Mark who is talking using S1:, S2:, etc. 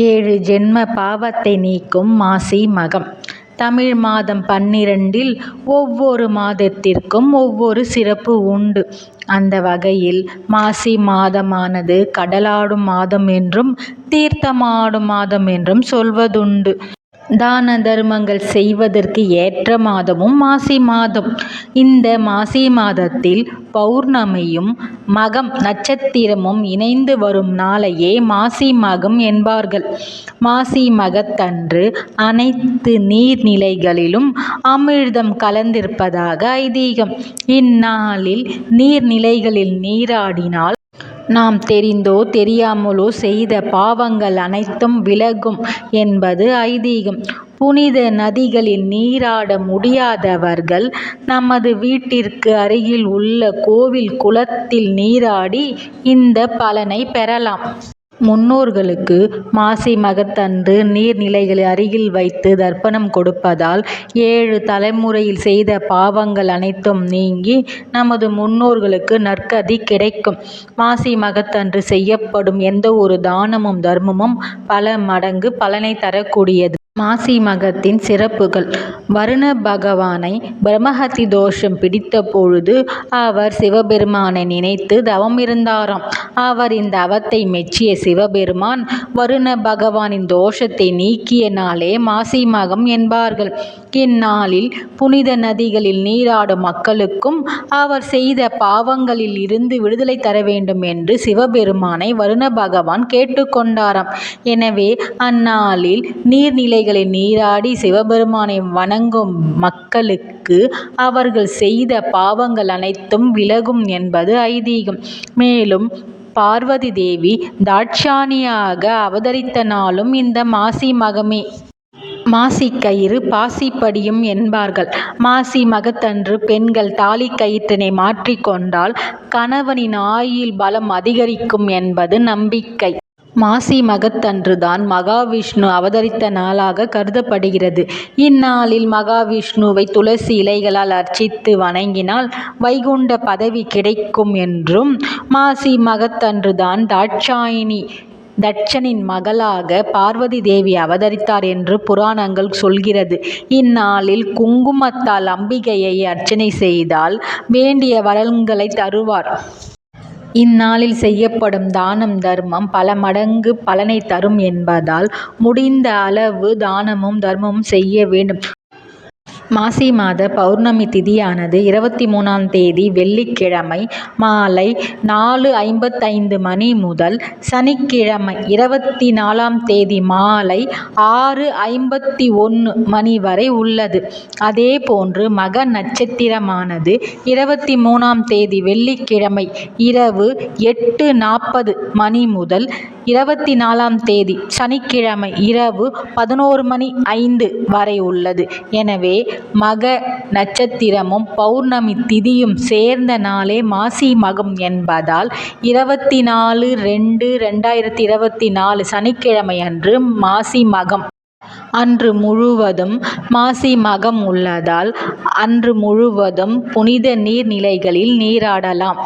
S1: ஏழு ஜென்ம பாவத்தை நீக்கும் மாசி மகம் தமிழ் மாதம் பன்னிரண்டில் ஒவ்வொரு மாதத்திற்கும் ஒவ்வொரு சிறப்பு உண்டு. அந்த வகையில் மாசி மாதமானது கடலாடும் மாதம் என்றும் தீர்த்தமாடும் மாதம் என்றும் சொல்வதுண்டு. தான தர்மங்கள் செய்வதற்கு ஏற்ற மாதமும் மாசி மாதம். இந்த மாசி மாதத்தில் பௌர்ணமியும் மகம் நட்சத்திரமும் இணைந்து வரும் நாளையே மாசி மகம் என்பார்கள். மாசி மகத்தன்று அனைத்து நீர்நிலைகளிலும் அமிர்தம் அமிழ்தம் கலந்திருப்பதாக ஐதீகம். இந்நாளில் நீர்நிலைகளில் நீராடினால் நாம் தெரிந்தோ தெரியாமலோ செய்த பாவங்கள் அனைத்தும் விலகும் என்பது ஐதீகம். புனித நதிகளில் நீராட முடியாதவர்கள் நமது வீட்டிற்கு அருகில் உள்ள கோவில் குளத்தில் நீராடி இந்த பலனை பெறலாம். முன்னோர்களுக்கு மாசி மகத்தன்று நீர்நிலைகளை அருகில் வைத்து தர்ப்பணம் கொடுப்பதால் ஏழு தலைமுறையில் செய்த பாவங்கள் அனைத்தும் நீங்கி நமது முன்னோர்களுக்கு நற்கதி கிடைக்கும். மாசி மகத்தன்று செய்யப்படும் எந்தவொரு தானமும் தர்மமும் பல மடங்கு பலனை தரக்கூடியது. மாசி மகத்தின் சிறப்புகள் வருண பகவானை பிரம்மஹத்தி தோஷம் பிடித்த பொழுது அவர் சிவபெருமானை நினைத்து தவமிருந்தாராம். இந்த தவத்தை மெச்சிய சிவபெருமான் வருண பகவானின் தோஷத்தை நீக்கிய நாளே மாசி மகம் என்பார்கள். இந்நாளில் புனித நதிகளில் நீராடும் மக்களுக்கும் அவர் செய்த பாவங்களில் இருந்து விடுதலை தர வேண்டும் என்று சிவபெருமானை வருண பகவான் கேட்டுக்கொண்டாராம் எனவே அந்நாளில் நீர்நிலை நிலைகளில் நீராடி சிவபெருமானை வணங்கும் மக்களுக்கு அவர்கள் செய்த பாவங்கள் அனைத்தும் விலகும் என்பது ஐதீகம். மேலும் பார்வதி தேவி தாட்சாணியாக அவதரித்த நாளும் இந்த மாசி மகமே. மாசிக்கயிறு பாசி படியும் என்பார்கள். மாசி மகத்தன்று பெண்கள் தாலி கயிற்றினை மாற்றிக்கொண்டால் கணவனின் ஆயில் பலம் அதிகரிக்கும் என்பது நம்பிக்கை. மாசி மகத்தன்று தான் மகாவிஷ்ணு அவதரித்த நாளாக கருதப்படுகிறது. இந்நாளில் மகாவிஷ்ணுவை துளசி இலைகளால் அர்ச்சித்து வணங்கினால் வைகுண்ட பதவி கிடைக்கும் என்றும் மாசி மகத்தன்று தான் தாட்சாயணி தட்சனின் மகளாக பார்வதி தேவி அவதரித்தார் என்றும் புராணங்கள் சொல்கிறது. இந்நாளில் குங்குமத்தால் அம்பிகையை அர்ச்சனை செய்தால் வேண்டிய வரங்களை தருவார். இந்நாளில் செய்யப்படும் தானம் தர்மம் பல மடங்கு பலனை தரும் என்பதால் முடிந்த அளவு தானமும் தர்மமும் செய்ய வேண்டும். மாசி மாத பவுர்ணமி திதியானது இருபத்தி மூணாம் தேதி வெள்ளிக்கிழமை மாலை நாலு ஐம்பத்தைந்து மணி முதல் சனிக்கிழமை இருபத்தி நாலாம் தேதி மாலை ஆறு ஐம்பத்தி ஒன்று மணி வரை உள்ளது. அதே போன்று மக நட்சத்திரமானது இருபத்தி மூணாம் தேதி வெள்ளிக்கிழமை இரவு எட்டு நாற்பது மணி முதல் இருபத்தி நாலாம் தேதி சனிக்கிழமை இரவு பதினோரு மணி ஐந்து வரை உள்ளது. எனவே மக நட்சத்திரமும் பௌர்ணமி திதியும் சேர்ந்த நாளே மாசி மகம் என்பதால் இருபத்தி நாலு ரெண்டு ரெண்டாயிரத்தி இருபத்தி நாலு சனிக்கிழமை அன்று மாசி மகம். அன்று முழுவதும் மாசி மகம் உள்ளதால் அன்று முழுவதும் புனித நீர்நிலைகளில் நீராடலாம்.